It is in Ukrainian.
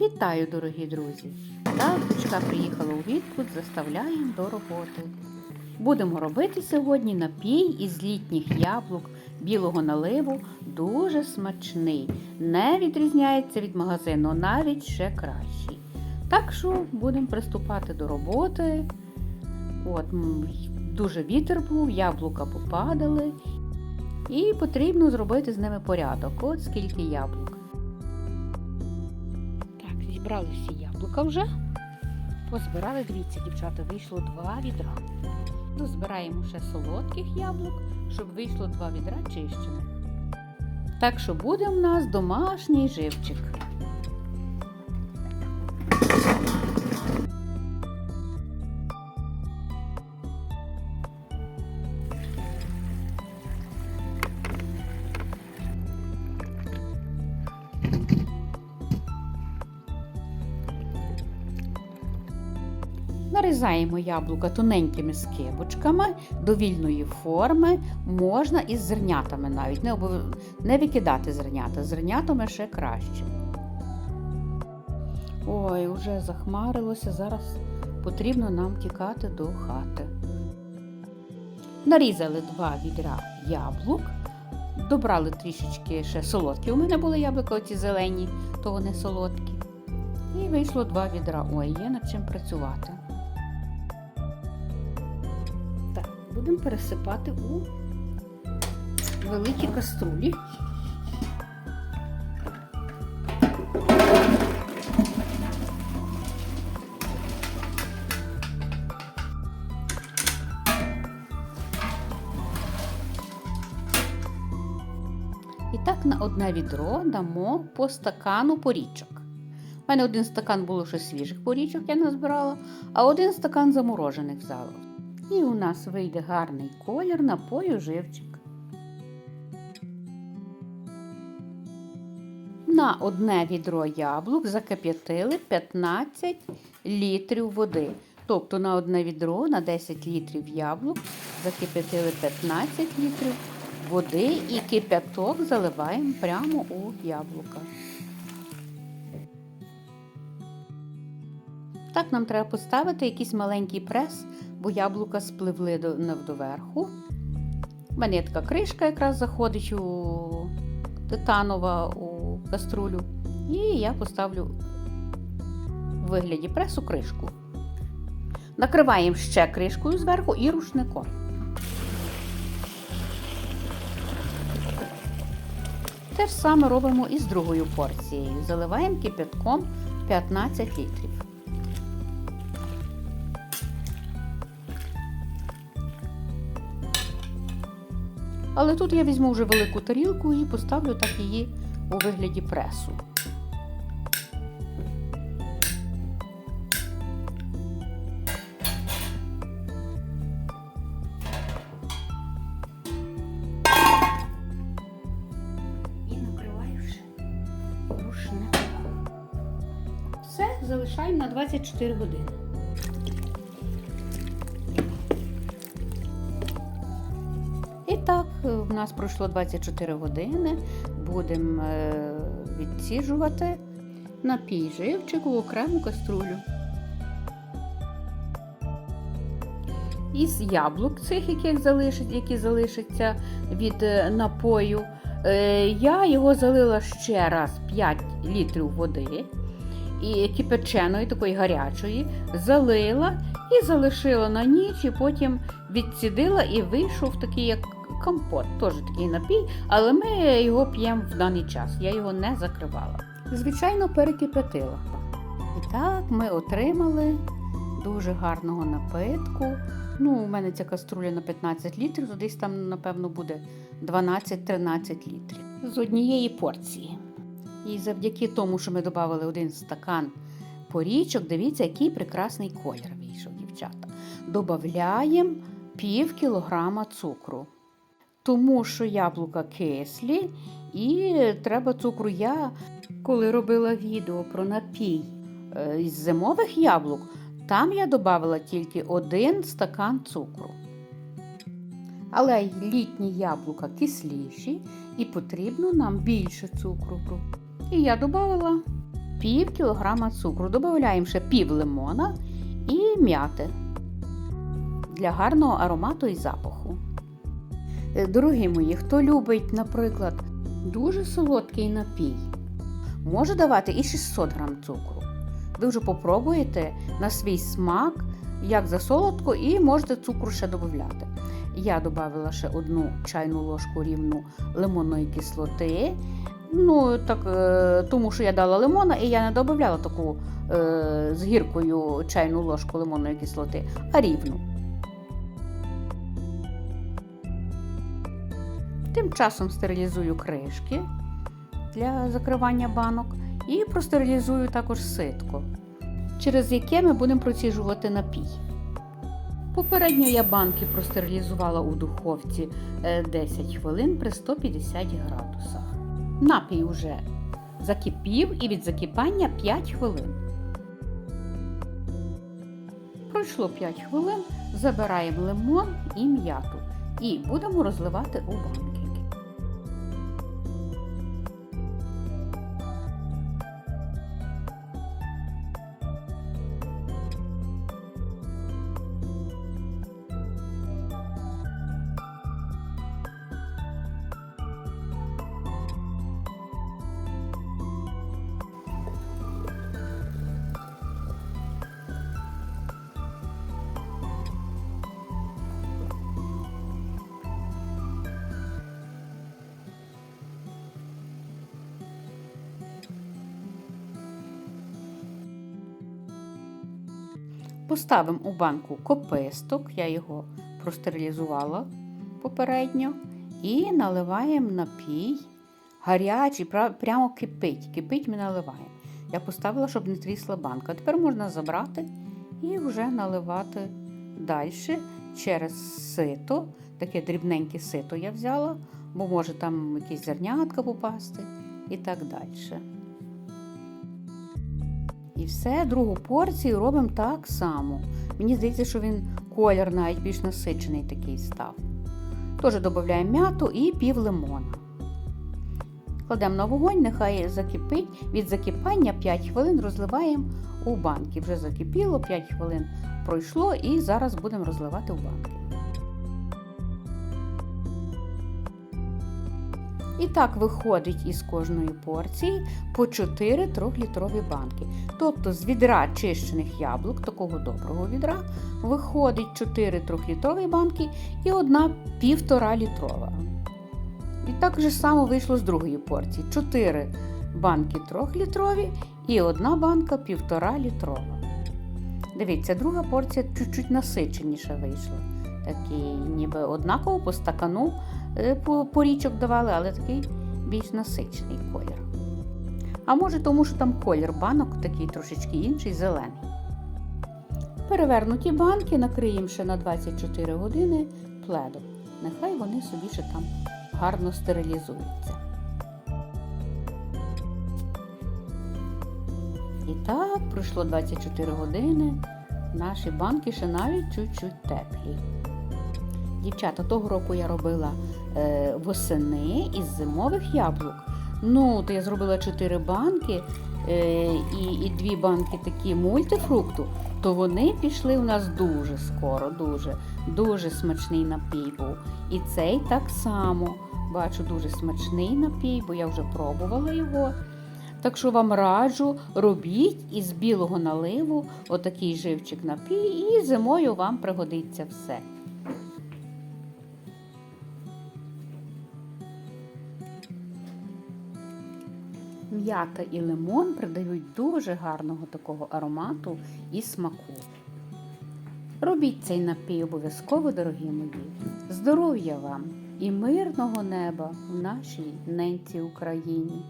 Вітаю, дорогі друзі! Так, дочка приїхала у відпуск, заставляємо до роботи. Будемо робити сьогодні напій із літніх яблук білого наливу, дуже смачний. Не відрізняється від магазину, навіть ще кращий. Так що будемо приступати до роботи. От, дуже вітер був, яблука попадали. І потрібно зробити з ними порядок. От скільки яблук. Так, зібрали всі яблука вже. Позбирали, дивіться, дівчата, вийшло два відра. Збираємо ще солодких яблук, щоб вийшло два відра чищених. Так що буде в нас домашній живчик. Нарізаємо яблука тоненькими скибочками довільної форми, можна із зернятами навіть, не, обов... не викидати зернята, зернятами ще краще. Ой, уже захмарилося, зараз потрібно нам тікати до хати. Нарізали два відра яблук, добрали трішечки ще солодкі. У мене були яблука оці зелені, то вони солодкі. І вийшло два відра. Ой, є над чим працювати. Будемо пересипати у великі каструлі. І так на одне відро дамо по стакану порічок. У мене один стакан було ще свіжих порічок, я назбирала, а один стакан заморожених взяла. І у нас вийде гарний колір напою живчик. На одне відро яблук закип'ятили 15 літрів води. Тобто на одне відро на 10 літрів яблук закип'ятили 15 літрів води і кип'яток заливаємо прямо у яблука. Так нам треба поставити якийсь маленький прес, бо яблука спливли до, не доверху. У мене така кришка якраз заходить у титанова у каструлю. І я поставлю у вигляді пресу кришку. Накриваємо ще кришкою зверху і рушником. Те ж саме робимо і з другою порцією. Заливаємо кипятком 15 літрів. Але тут я візьму вже велику тарілку і поставлю так її у вигляді пресу. Все, залишаємо на 24 години. В нас пройшло 24 години. Будемо е, відсіжувати напій живчик у окрему каструлю. Із яблук цих, яких залишить, які залишаться від е, напою, е, я його залила ще раз 5 літрів води і кипяченої, такої гарячої, залила і залишила на ніч, і потім відсідила і вийшов такий як компот, теж такий напій, але ми його п'ємо в даний час. Я його не закривала. Звичайно, перекипятила. І так ми отримали дуже гарного напитку. Ну, у мене ця каструля на 15 літрів, то десь там, напевно, буде 12-13 літрів з однієї порції. І завдяки тому, що ми додали один стакан порічок, дивіться, який прекрасний колір вийшов, дівчата. Добавляємо пів кілограма цукру. Тому що яблука кислі і треба цукру. Я, коли робила відео про напій е, із зимових яблук, там я додавала тільки один стакан цукру. Але літні яблука кисліші і потрібно нам більше цукру. І я додавала пів кілограма цукру. Додаємо ще пів лимона і м'яти для гарного аромату і запаху. Е, Дорогі мої, хто любить, наприклад, дуже солодкий напій, може давати і 600 грам цукру. Ви вже попробуєте на свій смак, як за солодко, і можете цукру ще додати. Я додала ще одну чайну ложку рівну лимонної кислоти. Ну, так, е, тому що я дала лимона, і я не додавала таку е, з гіркою чайну ложку лимонної кислоти, а рівну. Тим часом стерилізую кришки для закривання банок і простерилізую також ситко, через яке ми будемо проціжувати напій. Попередньо я банки простерилізувала у духовці е, 10 хвилин при 150 градусах. Напій уже закипів і від закипання 5 хвилин. Пройшло 5 хвилин, забираємо лимон і м'яту і будемо розливати у банки. Поставимо у банку кописток, я його простерилізувала попередньо, і наливаємо напій. Гарячий, прямо кипить. Кипить ми наливаємо. Я поставила, щоб не трісла банка. Тепер можна забрати і вже наливати далі через сито. Таке дрібненьке сито я взяла, бо може там якісь зернятка попасти і так далі. І все, другу порцію робимо так само. Мені здається, що він колір навіть більш насичений такий став. Теж додаємо м'яту і пів лимона. Кладемо на вогонь, нехай закипить. Від закипання 5 хвилин розливаємо у банки. Вже закипіло, 5 хвилин пройшло і зараз будемо розливати у банки. І так виходить із кожної порції по 4 трьохлітрові банки. Тобто з відра чищених яблук, такого доброго відра, виходить 4 трьохлітрові банки і одна півтора літрова. І так же само вийшло з другої порції. 4 банки трьохлітрові і одна банка півтора літрова. Дивіться, друга порція чуть-чуть насиченіша вийшла. Такий, ніби однаково по стакану порічок давали, але такий більш насичений колір. А може, тому що там колір банок такий трошечки інший, зелений. Перевернуті банки накриємо ще на 24 години пледом. Нехай вони собі ще там гарно стерилізуються. І так, пройшло 24 години. Наші банки ще навіть чуть-чуть теплі. Дівчата, того року я робила е, восени із зимових яблук. Ну, то я зробила 4 банки е, і, і 2 банки такі мультифрукту, то вони пішли у нас дуже скоро, дуже, дуже смачний напій був. І цей так само. Бачу, дуже смачний напій, бо я вже пробувала його. Так що вам раджу, робіть із білого наливу отакий живчик напій, і зимою вам пригодиться все. М'ята і лимон придають дуже гарного такого аромату і смаку. Робіть цей напій обов'язково, дорогі мої. Здоров'я вам і мирного неба в нашій ненці Україні.